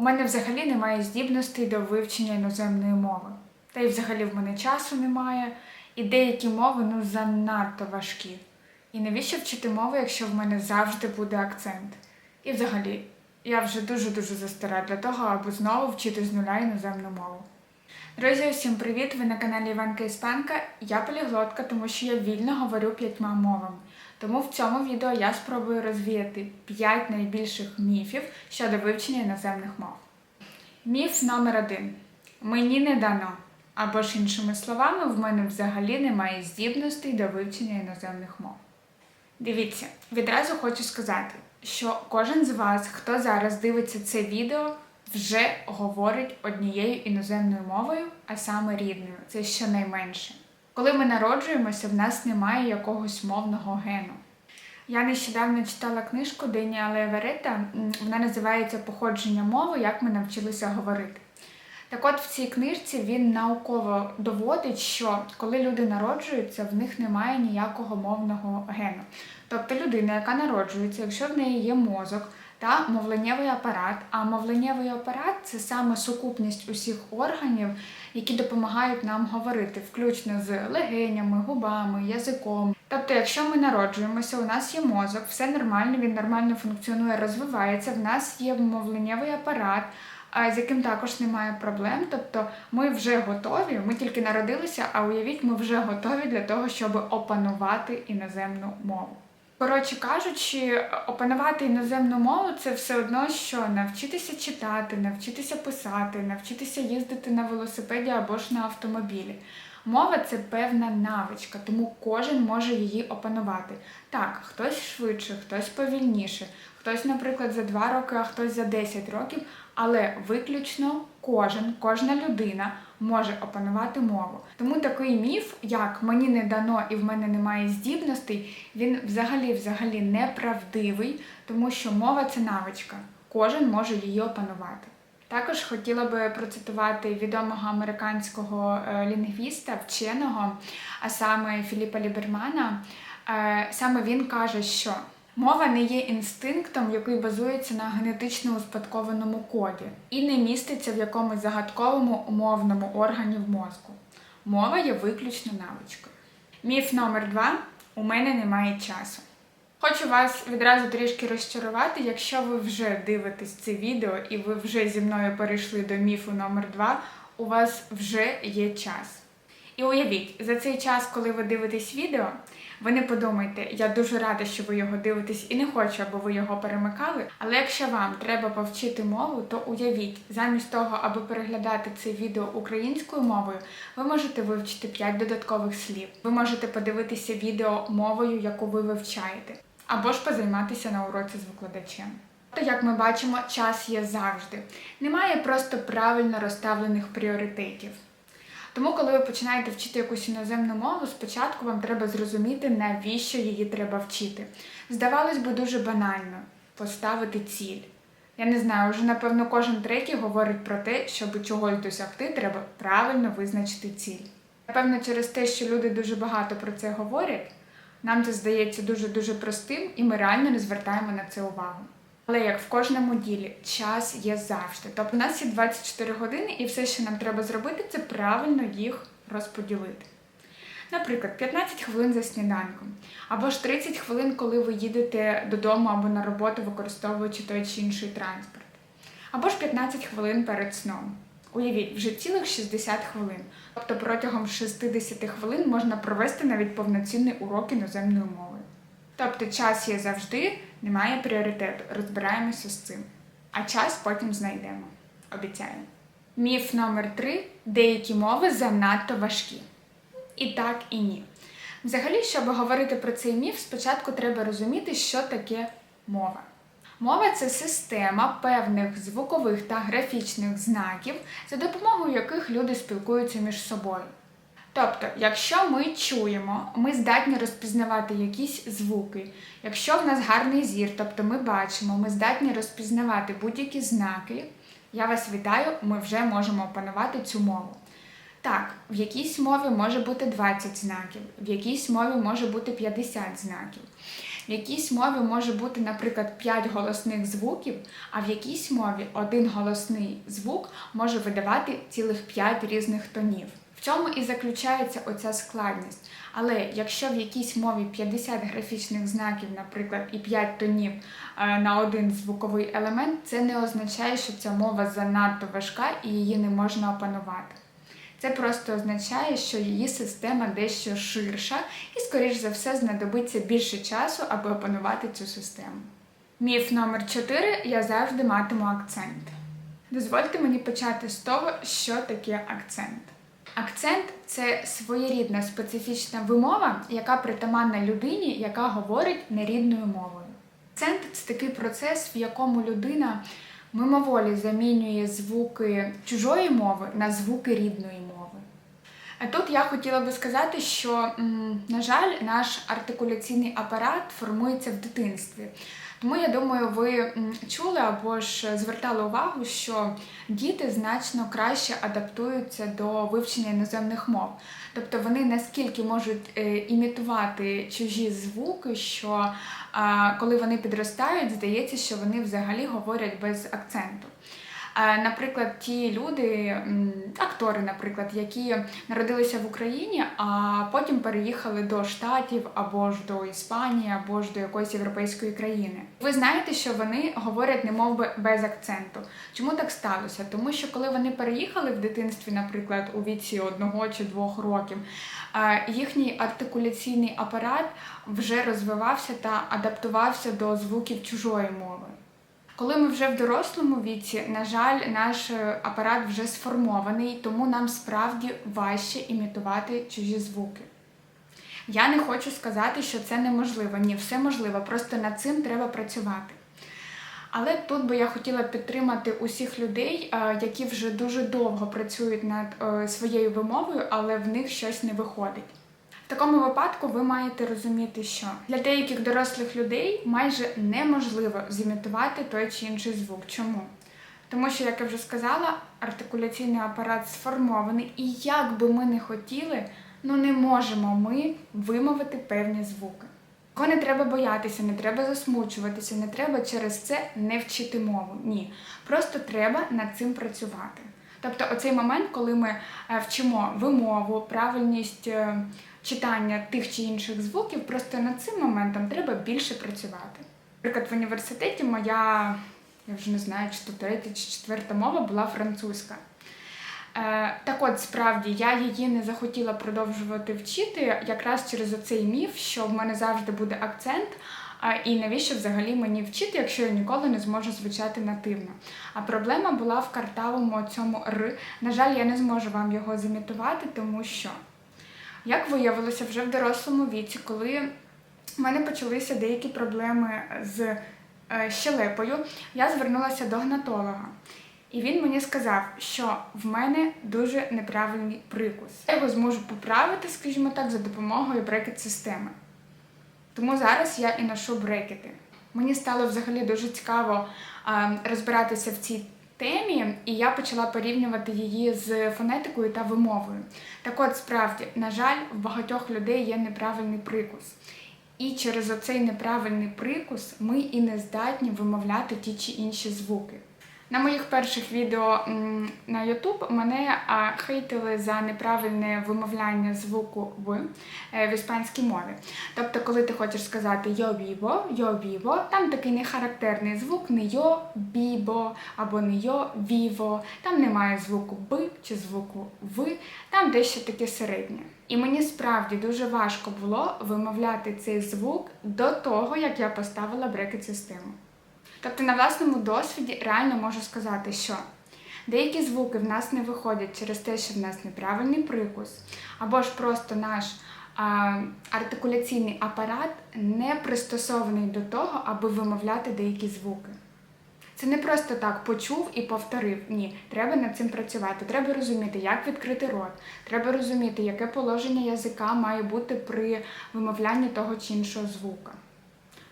У мене взагалі немає здібностей до вивчення іноземної мови. Та й взагалі в мене часу немає, і деякі мови ну занадто важкі. І навіщо вчити мову, якщо в мене завжди буде акцент? І взагалі, я вже дуже-дуже застара для того, аби знову вчити з нуля іноземну мову. Друзі, усім привіт! Ви на каналі Іванка Іспанка. Я поліглотка, тому що я вільно говорю п'ятьма мовами. Тому в цьому відео я спробую розвіяти 5 найбільших міфів щодо вивчення іноземних мов. Міф номер один: мені не дано. Або ж іншими словами, в мене взагалі немає здібностей до вивчення іноземних мов. Дивіться, відразу хочу сказати, що кожен з вас, хто зараз дивиться це відео, вже говорить однією іноземною мовою, а саме рідною. Це щонайменше. Коли ми народжуємося, в нас немає якогось мовного гену. Я нещодавно читала книжку Деніала Еверета, вона називається Походження мови, як ми навчилися говорити. Так от в цій книжці він науково доводить, що коли люди народжуються, в них немає ніякого мовного гену. Тобто людина, яка народжується, якщо в неї є мозок та мовленнєвий апарат, а мовленнєвий апарат це саме сукупність усіх органів, які допомагають нам говорити, включно з легенями, губами, язиком. Тобто, якщо ми народжуємося, у нас є мозок, все нормально, він нормально функціонує, розвивається, в нас є мовленнєвий апарат з яким також немає проблем. Тобто ми вже готові, ми тільки народилися, а уявіть, ми вже готові для того, щоб опанувати іноземну мову. Коротше кажучи, опанувати іноземну мову це все одно, що навчитися читати, навчитися писати, навчитися їздити на велосипеді або ж на автомобілі. Мова це певна навичка, тому кожен може її опанувати. Так, хтось швидше, хтось повільніше, хтось, наприклад, за 2 роки, а хтось за 10 років, але виключно кожен, кожна людина може опанувати мову. Тому такий міф, як мені не дано і в мене немає здібностей, він взагалі взагалі неправдивий, тому що мова це навичка. Кожен може її опанувати. Також хотіла би процитувати відомого американського е, лінгвіста, вченого, а саме Філіпа Лібермана. Е, Саме він каже, що мова не є інстинктом, який базується на генетично успадкованому коді і не міститься в якомусь загадковому умовному органі в мозку. Мова є виключно навичкою. Міф номер два: у мене немає часу. Хочу вас відразу трішки розчарувати, якщо ви вже дивитесь це відео і ви вже зі мною перейшли до міфу номер 2 у вас вже є час. І уявіть, за цей час, коли ви дивитесь відео, ви не подумайте, я дуже рада, що ви його дивитесь і не хочу, аби ви його перемикали. Але якщо вам треба повчити мову, то уявіть, замість того, аби переглядати це відео українською мовою, ви можете вивчити 5 додаткових слів. Ви можете подивитися відео мовою, яку ви вивчаєте, або ж позайматися на уроці з викладачем. То, як ми бачимо, час є завжди. Немає просто правильно розставлених пріоритетів. Тому, коли ви починаєте вчити якусь іноземну мову, спочатку вам треба зрозуміти, навіщо її треба вчити. Здавалось би, дуже банально поставити ціль. Я не знаю, вже напевно кожен третій говорить про те, щоб чогось досягти, треба правильно визначити ціль. Напевно, через те, що люди дуже багато про це говорять, нам це здається дуже-дуже простим, і ми реально не звертаємо на це увагу. Але як в кожному ділі, час є завжди. Тобто у нас є 24 години, і все, що нам треба зробити, це правильно їх розподілити. Наприклад, 15 хвилин за сніданком, або ж 30 хвилин, коли ви їдете додому або на роботу, використовуючи той чи інший транспорт, або ж 15 хвилин перед сном. Уявіть, вже цілих 60 хвилин. Тобто протягом 60 хвилин можна провести навіть повноцінний урок іноземної мови. Тобто час є завжди, немає пріоритету. Розбираємося з цим. А час потім знайдемо. Обіцяю. Міф номер три: деякі мови занадто важкі. І так, і ні. Взагалі, щоб говорити про цей міф, спочатку треба розуміти, що таке мова. Мова це система певних звукових та графічних знаків, за допомогою яких люди спілкуються між собою. Тобто, якщо ми чуємо, ми здатні розпізнавати якісь звуки. Якщо в нас гарний зір, тобто ми бачимо, ми здатні розпізнавати будь-які знаки, я вас вітаю, ми вже можемо опанувати цю мову. Так, в якійсь мові може бути 20 знаків, в якійсь мові може бути 50 знаків. В якійсь мові може бути, наприклад, 5 голосних звуків, а в якійсь мові один голосний звук може видавати цілих 5 різних тонів. В цьому і заключається оця складність. Але якщо в якійсь мові 50 графічних знаків, наприклад, і 5 тонів е, на один звуковий елемент, це не означає, що ця мова занадто важка і її не можна опанувати. Це просто означає, що її система дещо ширша і, скоріш за все, знадобиться більше часу, аби опанувати цю систему. Міф номер 4 я завжди матиму акцент. Дозвольте мені почати з того, що таке акцент. Акцент це своєрідна специфічна вимова, яка притаманна людині, яка говорить нерідною мовою. Акцент це такий процес, в якому людина мимоволі замінює звуки чужої мови на звуки рідної мови. А тут я хотіла би сказати, що, на жаль, наш артикуляційний апарат формується в дитинстві. Тому я думаю, ви чули або ж звертали увагу, що діти значно краще адаптуються до вивчення іноземних мов. Тобто вони наскільки можуть е, імітувати чужі звуки, що коли вони підростають, здається, що вони взагалі говорять без акценту. Е, Наприклад, ті люди, актори, наприклад, які народилися в Україні, а потім переїхали до Штатів або ж до Іспанії, або ж до якоїсь європейської країни. Ви знаєте, що вони говорять немов би без акценту. Чому так сталося? Тому що коли вони переїхали в дитинстві, наприклад, у віці одного чи двох років, е, їхній артикуляційний апарат вже розвивався та адаптувався до звуків чужої мови. Коли ми вже в дорослому віці, на жаль, наш е, апарат вже сформований, тому нам справді важче імітувати чужі звуки. Я не хочу сказати, що це неможливо. Ні, все можливо, просто над цим треба працювати. Але тут би я хотіла підтримати усіх людей, е, які вже дуже довго працюють над е, своєю вимовою, але в них щось не виходить. Такому випадку ви маєте розуміти, що для деяких дорослих людей майже неможливо зімітувати той чи інший звук. Чому? Тому що, як я вже сказала, артикуляційний апарат сформований, і як би ми не хотіли, ну не можемо ми вимовити певні звуки. Кого не треба боятися, не треба засмучуватися, не треба через це не вчити мову. Ні. Просто треба над цим працювати. Тобто, оцей момент, коли ми е, вчимо вимову, правильність е, читання тих чи інших звуків, просто над цим моментом треба більше працювати. Наприклад, в університеті моя, я вже не знаю, чи то третя чи четверта мова була французька. Е, так от, справді, я її не захотіла продовжувати вчити якраз через оцей міф, що в мене завжди буде акцент. І навіщо взагалі мені вчити, якщо я ніколи не зможу звучати нативно? А проблема була в картавому цьому р. На жаль, я не зможу вам його зімітувати, тому що, як виявилося вже в дорослому віці, коли в мене почалися деякі проблеми з е, щелепою, я звернулася до гнатолога. І він мені сказав, що в мене дуже неправильний прикус. Я його зможу поправити, скажімо так, за допомогою брекет-системи. Тому зараз я і ношу брекети. Мені стало взагалі дуже цікаво розбиратися в цій темі, і я почала порівнювати її з фонетикою та вимовою. Так от, справді, на жаль, в багатьох людей є неправильний прикус. І через оцей неправильний прикус ми і не здатні вимовляти ті чи інші звуки. На моїх перших відео на YouTube мене хейтили за неправильне вимовляння звуку в е, в іспанській мові. Тобто, коли ти хочеш сказати йо віво, йо віво, там такий нехарактерний звук, не йо бібо або не йо віво, там немає звуку б чи звуку в, там дещо таке середнє. І мені справді дуже важко було вимовляти цей звук до того, як я поставила брекет-систему. Тобто на власному досвіді реально можу сказати, що деякі звуки в нас не виходять через те, що в нас неправильний прикус, або ж просто наш а, артикуляційний апарат не пристосований до того, аби вимовляти деякі звуки. Це не просто так почув і повторив. Ні, треба над цим працювати. Треба розуміти, як відкрити рот. Треба розуміти, яке положення язика має бути при вимовлянні того чи іншого звука.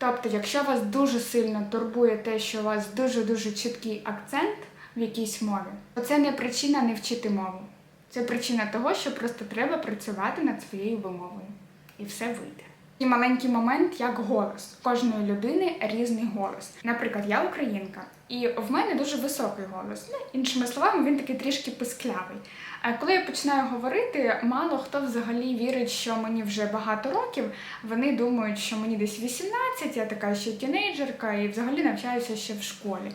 Тобто, якщо вас дуже сильно турбує те, що у вас дуже-дуже чіткий акцент в якійсь мові, то це не причина не вчити мову. Це причина того, що просто треба працювати над своєю вимовою. І все вийде. І маленький момент як голос. Кожної людини різний голос. Наприклад, я українка, і в мене дуже високий голос. Ну, іншими словами, він такий трішки писклявий. Коли я починаю говорити, мало хто взагалі вірить, що мені вже багато років. Вони думають, що мені десь 18, я така ще тінейджерка і взагалі навчаюся ще в школі.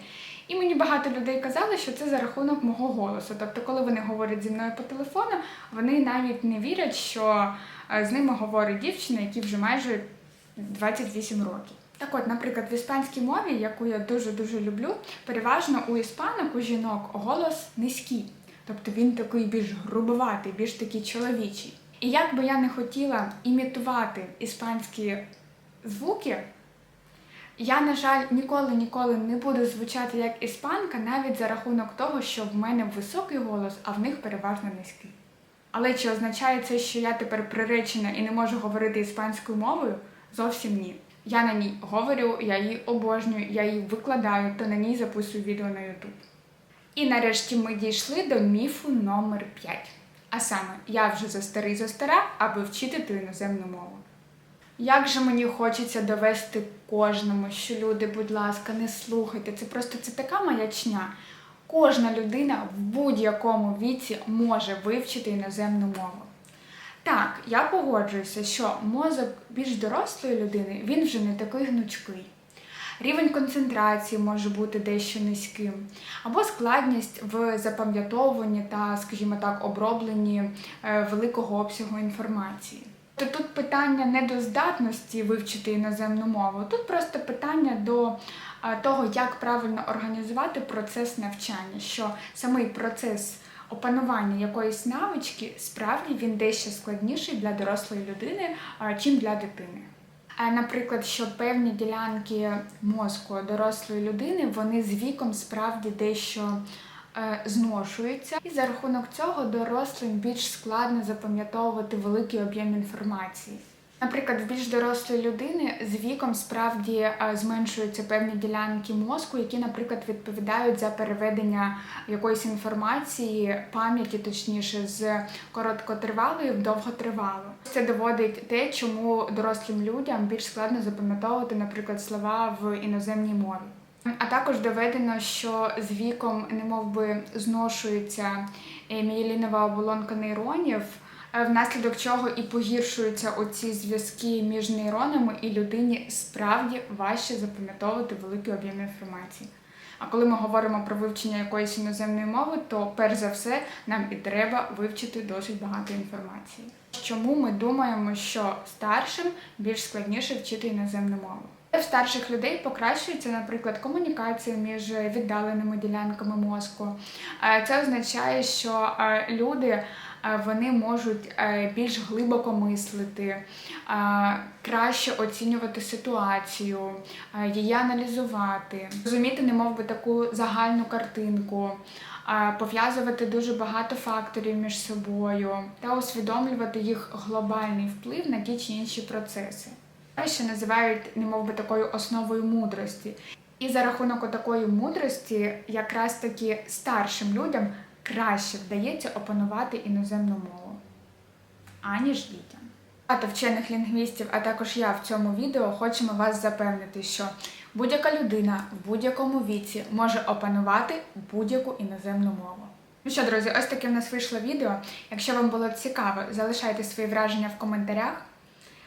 І мені багато людей казали, що це за рахунок мого голосу. Тобто, коли вони говорять зі мною по телефону, вони навіть не вірять, що з ними говорить дівчина, якій вже майже 28 років. Так от, наприклад, в іспанській мові, яку я дуже-дуже люблю, переважно у іспанок, у жінок голос низький. Тобто він такий більш грубоватий, більш такий чоловічий. І як би я не хотіла імітувати іспанські звуки, я, на жаль, ніколи ніколи не буду звучати як іспанка, навіть за рахунок того, що в мене високий голос, а в них переважно низький. Але чи означає це, що я тепер приречена і не можу говорити іспанською мовою? Зовсім ні. Я на ній говорю, я її обожнюю, я її викладаю та на ній записую відео на YouTube. І нарешті ми дійшли до міфу номер 5. А саме, я вже за старий за стара, аби вчити ту іноземну мову. Як же мені хочеться довести кожному, що люди, будь ласка, не слухайте. Це просто це така маячня. Кожна людина в будь-якому віці може вивчити іноземну мову. Так, я погоджуюся, що мозок більш дорослої людини він вже не такий гнучкий. Рівень концентрації може бути дещо низьким, або складність в запам'ятовуванні та, скажімо так, обробленні е, великого обсягу інформації. То тут питання не до здатності вивчити іноземну мову, тут просто питання до того, як правильно організувати процес навчання, що самий процес опанування якоїсь навички справді він дещо складніший для дорослої людини, чим для дитини. Наприклад, що певні ділянки мозку дорослої людини вони з віком справді дещо е, зношуються, і за рахунок цього дорослим більш складно запам'ятовувати великий об'єм інформації. Наприклад, в більш дорослої людини з віком справді е, зменшуються певні ділянки мозку, які, наприклад, відповідають за переведення якоїсь інформації, пам'яті, точніше, з короткотривалої в довготривалу. Це доводить те, чому дорослим людям більш складно запам'ятовувати, наприклад, слова в іноземній мові. А також доведено, що з віком немов би зношується мієлінова оболонка нейронів, внаслідок чого і погіршуються оці зв'язки між нейронами, і людині справді важче запам'ятовувати великий об'єм інформації. А коли ми говоримо про вивчення якоїсь іноземної мови, то перш за все нам і треба вивчити досить багато інформації. Чому ми думаємо, що старшим більш складніше вчити іноземну мову? В старших людей покращується, наприклад, комунікація між віддаленими ділянками мозку. Е, Це означає, що е, люди е, вони можуть е, більш глибоко мислити, е, краще оцінювати ситуацію, е, її аналізувати, розуміти, немов би таку загальну картинку, пов'язувати дуже багато факторів між собою та усвідомлювати їх глобальний вплив на ті чи інші процеси. Що називають немов би такою основою мудрості. І за рахунок такої мудрості, якраз таки старшим людям краще вдається опанувати іноземну мову, аніж дітям. Багато вчених лінгвістів, а також я в цьому відео хочемо вас запевнити, що будь-яка людина в будь-якому віці може опанувати будь-яку іноземну мову. Ну що, друзі, ось таке в нас вийшло відео. Якщо вам було цікаво, залишайте свої враження в коментарях,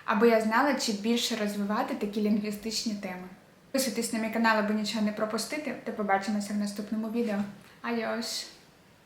аби я знала, чи більше розвивати такі лінгвістичні теми. Підписуйтесь на мій канал, аби нічого не пропустити, та побачимося в наступному відео. Адіос!